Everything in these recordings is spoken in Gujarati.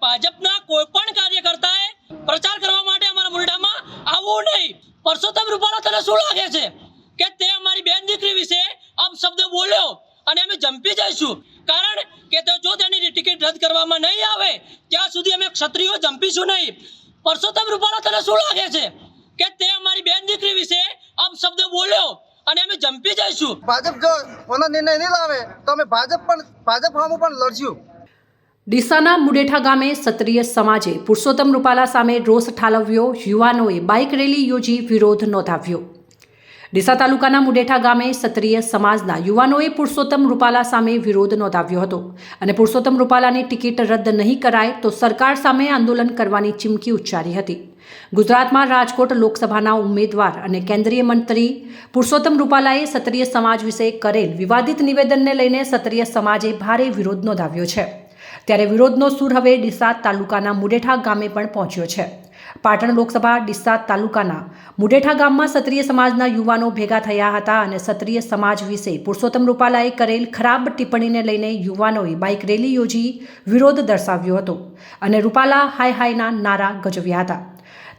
ભાજપના કોઈ પણ કાર્યકર્તાએ પ્રચાર કરવા માટે અમારા મુરડામાં આવવું નહીં. પરસોત્તમ રૂપાલા, તને શું લાગે છે? કે તે અમારી બેન દીકરી વિશે અપશબ્દ બોલ્યો અને અમે જંપી જઈશું. કારણ કે તો જો તેની ટિકિટ રદ કરવામાં નહીં આવે, ત્યાં સુધી અમે ક્ષત્રિયો જંપીશું નહીં. પરસોત્તમ રૂપાલા, તને શું લાગે છે? કે તે અમારી બેન દીકરી વિશે અપશબ્દ બોલ્યો અને અમે જંપી જઈશું. ભાજપ જો કોનો નિર્ણય નહીં લાવે તો અમે ભાજપ પણ ભાજપ સામે પણ લડશું. ડીસાના મુડેઠા ગામે ક્ષત્રિય સમાજે પુરુષોત્તમ રૂપાલા સામે રોષ ઠાલવ્યો યુવાનોએ બાઇક રેલી યોજી વિરોધ નોંધાવ્યો. ડીસા તાલુકાના મુડેઠા ગામે ક્ષત્રિય સમાજના યુવાનોએ પુરુષોત્તમ રૂપાલા સામે વિરોધ નોંધાવ્યો હતો. અને પુરુષોત્તમ રૂપાલાની ટિકિટ રદ નહીં કરાય તો સરકાર સામે આંદોલન કરવાની ચીમકી ઉચ્ચારી હતી. ગુજરાતમાં રાજકોટ લોકસભાના ઉમેદવાર અને કેન્દ્રીય મંત્રી પુરુષોત્તમ રૂપાલાએ ક્ષત્રિય સમાજ વિશે કરેલ વિવાદિત નિવેદનને લઈને ક્ષત્રિય સમાજે ભારે વિરોધ નોંધાવ્યો છે. ત્યારે વિરોધનો સૂર હવે ડીસા તાલુકાના મુડેઠા ગામે પણ પહોંચ્યો છે. પાટણ લોકસભા ડીસા તાલુકાના મુડેઠા ગામમાં ક્ષત્રિય સમાજના યુવાનો ભેગા થયા હતા અને ક્ષત્રિય સમાજ વિશે પુરુષોત્તમ રૂપાલાએ કરેલ ખરાબ ટિપ્પણીને લઈને યુવાનોએ બાઇક રેલી યોજી વિરોધ દર્શાવ્યો હતો અને રૂપાલા હાય હાયના નારા ગજવ્યા હતા.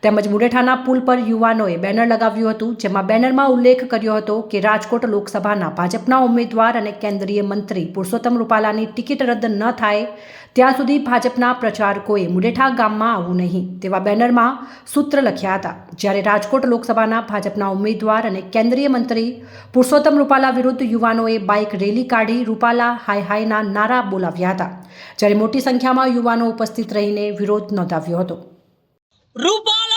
તેમજ મુડેઠાના પુલ પર યુવાનોએ બેનર લગાવ્યું હતું, જેમાં બેનરમાં ઉલ્લેખ કર્યો હતો કે રાજકોટ લોકસભાના ભાજપના ઉમેદવાર અને કેન્દ્રીય મંત્રી પુરુષોત્તમ રૂપાલાની ટિકિટ રદ ન થાય, ત્યાં સુધી ભાજપના પ્રચારકોએ મુડેઠા ગામમાં આવવું નહીં, તેવા બેનરમાં સૂત્ર લખ્યા હતા. જ્યારે રાજકોટ લોકસભાના ભાજપના ઉમેદવાર અને કેન્દ્રીય મંત્રી પુરુષોત્તમ રૂપાલા વિરુદ્ધ યુવાનોએ બાઇક રેલી કાઢી રૂપાલા હાય હાયના નારા બોલાવ્યા હતા. જ્યારે મોટી સંખ્યામાં યુવાનો ઉપસ્થિત રહીને વિરોધ નોંધાવ્યો હતો. રૂપાલા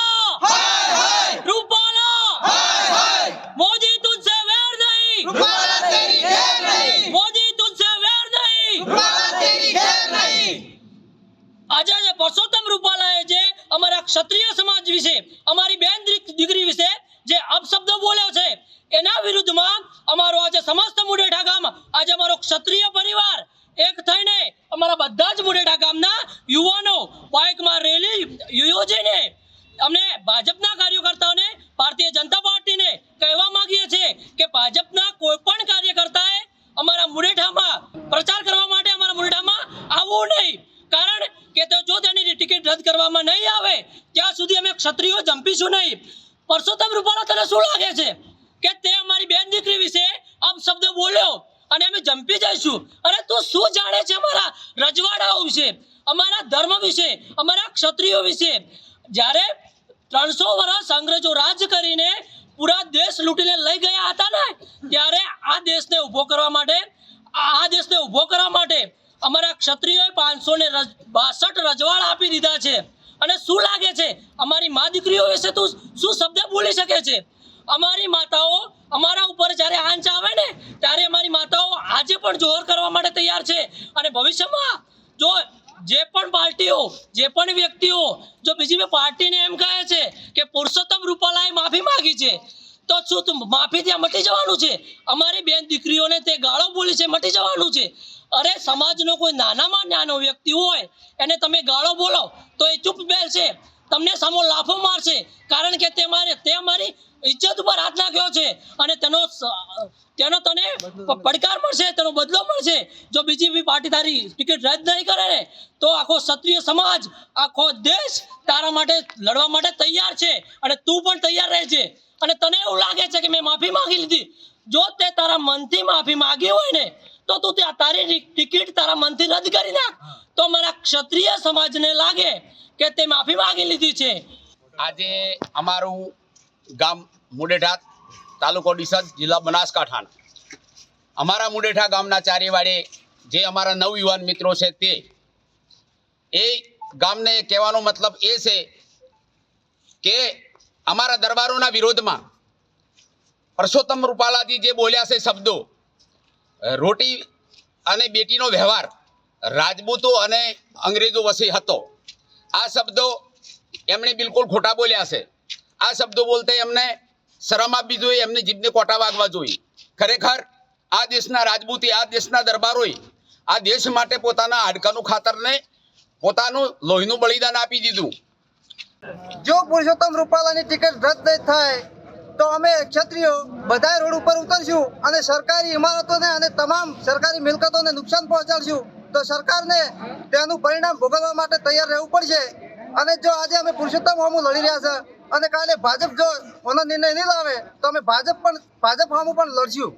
ક્ષત્રિય સમાજ વિશે, અમારી બેન દીકરી વિશે જે અપશબ્દો બોલ્યો છે, એના વિરુદ્ધમાં અમારો આજે સમસ્ત મુડેઠા ગામ, આજે અમારો ક્ષત્રિય પરિવાર એક થઈને અમારા બધા જ મુડેઠા ગામના યુવાનો બાઇકમાં રેલી યોજીને અમને ભાજપના કાર્યકર્તાઓને, ભારતીય જનતા પાર્ટીને કહેવા માંગીએ છીએ કે ભાજપના કોઈ પણ કાર્યકર્તાએ અમારા મુડેઠામાં પ્રચાર કરવા માટે અમારા મુડેઠામાં આવવું નહીં કારણ કે તો જો તેની ટિકિટ રદ કરવામાં નહીં આવે, ત્યાં સુધી અમે ક્ષત્રિયો જંપીશું નહીં. પરસોત્તમ રૂપાલા તને શું લાગે છે? કે તે અમારી બેન દીકરી વિશે અપશબ્દ બોલ્યો અને અમે જંપી જઈશું? અને તું શું જાણે છે અમારા રજવાડાઓ વિશે, અમારા ધર્મ વિશે, અમારા ક્ષત્રિયો વિશે? જ્યારે ત્રણસો વર્ષ અંગ્રેજો રાજ કરીને પૂરા દેશ લૂંટીને લઈ ગયા હતા ને, ત્યારે આ દેશને ઊભો કરવા માટે, આ દેશને ઊભો કરવા માટે અમારા ક્ષત્રિયોએ પાંચસો ને બાસઠ રજવાડા આપી દીધા છે. અને શું લાગે છે? અમારી મા દીકરીઓ વિશે તું શું શબ્દ બોલી શકે છે? અમારી માતાઓ અમારા ઉપર જ્યારે આંચ આવે ને, ત્યારે અમારી માતાઓ આજે પણ જોહર કરવા માટે તૈયાર છે. અને ભવિષ્યમાં જો જે પણ પાર્ટીઓ, જે પણ વ્યક્તિઓ, જો બીજી પાર્ટીને એમ કહે છે કે પુરુષોત્તમ રૂપાલાએ માફી માંગી છે, તો શું તું માફી ત્યાં મટી જવાનું છે? અમારી બેન દીકરીઓને તે ગાળો બોલી છે, મટી જવાનું છે. અરે સમાજનો કોઈ નાનામાં નાનો વ્યક્તિ હોય એને તમે ગાળો બોલો તો એ ચૂપ બેસે તમને સામો લાફો મારશે કારણ કે તે મારે તે મારી ઇજ્જત ઉપર હાથ નાખ્યો છે. અને તેનો તેનો તને પડકાર મળશે તેનો બદલો મળશે. જો બીજી બી પાર્ટી તારી ટિકિટ રદ નહીં કરે ને તો આખો ક્ષત્રિય સમાજ આખો દેશ તારા માટે લડવા માટે તૈયાર છે. અને તું પણ તૈયાર રહે છે અને તને એવું લાગે છે કે મેં માફી માંગી લીધી. જો તે તારા મનથી માફી માંગી હોય ને તો તું ત્યાં તારી ટિકિટ તારા મનથી રદ કરી નાખ. તો મારા ક્ષત્રિય સમાજને લાગે કે તે માફી માંગી લીધી છે. આજે અમારું ગામ મુડેઠા તાલુકો ડીસા જિલ્લા બનાસકાંઠાના. અમારા મુડેઠા ગામના ચારેવાડે જે અમારા નવયુવાન મિત્રો છે તે એ ગામને કહેવાનો મતલબ એ છે કે અમારા દરબારોના વિરોધમાં પરસોત્તમ રૂપાલાજી જે બોલ્યા છે શબ્દો રોટી અને બેટીનો વ્યવહાર રાજપૂતો અને અંગ્રેજો વસી હતો. આ શબ્દો એમણે બિલકુલ ખોટા બોલ્યા છે. આ શબ્દો બોલતે એમને શરમ આપવી જોઈએ, એમને જીભને કોટા વાગવા જોઈએ. ખરેખર આ દેશના રાજપૂતી, આ દેશના દરબારોએ આ દેશ માટે પોતાના હાડકાનું ખાતરને, પોતાનું લોહીનું બલિદાન આપી દીધું. જો પુરુષોત્તમ રૂપાલાની ટિકિટ રદ નહીં થાય તો અમે ક્ષત્રિયો બધા રોડ ઉપર ઉતરશું અને સરકારી ઇમારતોને અને તમામ સરકારી મિલકતોને નુકસાન પહોંચાડશું. તો સરકારને તેનું પરિણામ ભોગવવા માટે તૈયાર રહેવું પડશે. અને જો આજે અમે પુરુષોત્તમ હોમું લડી રહ્યા છે અને કાલે ભાજપ જો એનો નિર્ણય નહીં લાવે, તો અમે ભાજપ પણ, ભાજપ હોમું પણ લડશું.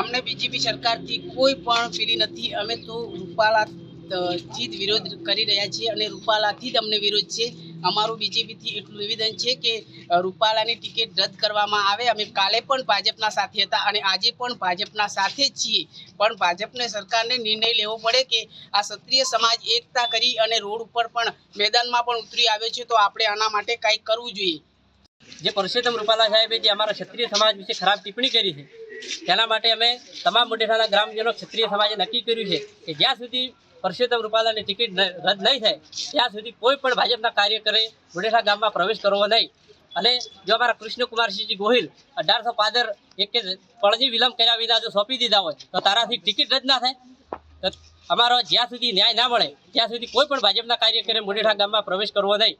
અમને બીજેપી સરકારથી કોઈ પણ પેલી નથી. અમે તો રૂપાલા જીત વિરોધ કરી રહ્યા છીએ અને રૂપાલાથી જ અમને વિરોધ છે. અમારું બીજેપીથી એટલું નિવેદન છે કે રૂપાલાની ટિકિટ રદ કરવામાં આવે. અમે કાલે પણ ભાજપના સાથે હતા અને આજે પણ ભાજપના સાથે જ છીએ. પણ ભાજપને સરકારને નિર્ણય લેવો પડે કે, આ ક્ષત્રિય સમાજ એકતા કરી અને રોડ ઉપર પણ મેદાનમાં પણ ઉતરી આવ્યો છે, તો આપણે આના માટે કંઈક કરવું જોઈએ. જે પરસોત્તમ રૂપાલા સાહેબે જે અમારા ક્ષત્રિય સમાજ વિશે ખરાબ ટિપ્પણી કરી છે, તેના માટે અમે તમામ મોટેઠાના ગ્રામજનો ક્ષત્રિય સમાજે નક્કી કર્યું છે કે જ્યાં સુધી પરસોત્તમ રૂપાલાની ટિકિટ રદ નહીં થાય, ત્યાં સુધી કોઈ પણ ભાજપના કાર્યકરે મુડેઠા ગામમાં પ્રવેશ કરવો નહીં. અને જો અમારા કૃષ્ણકુમારસિંહજી ગોહિલ અઢારસો પાદર એક પણજી વિલંબ કર્યા વિના જો સોંપી દીધા હોય, તો તારાથી ટિકિટ રદ ના થાય. અમારો જ્યાં સુધી ન્યાય ના મળે, ત્યાં સુધી કોઈ પણ ભાજપના કાર્યકરે મુડેઠા ગામમાં પ્રવેશ કરવો નહીં.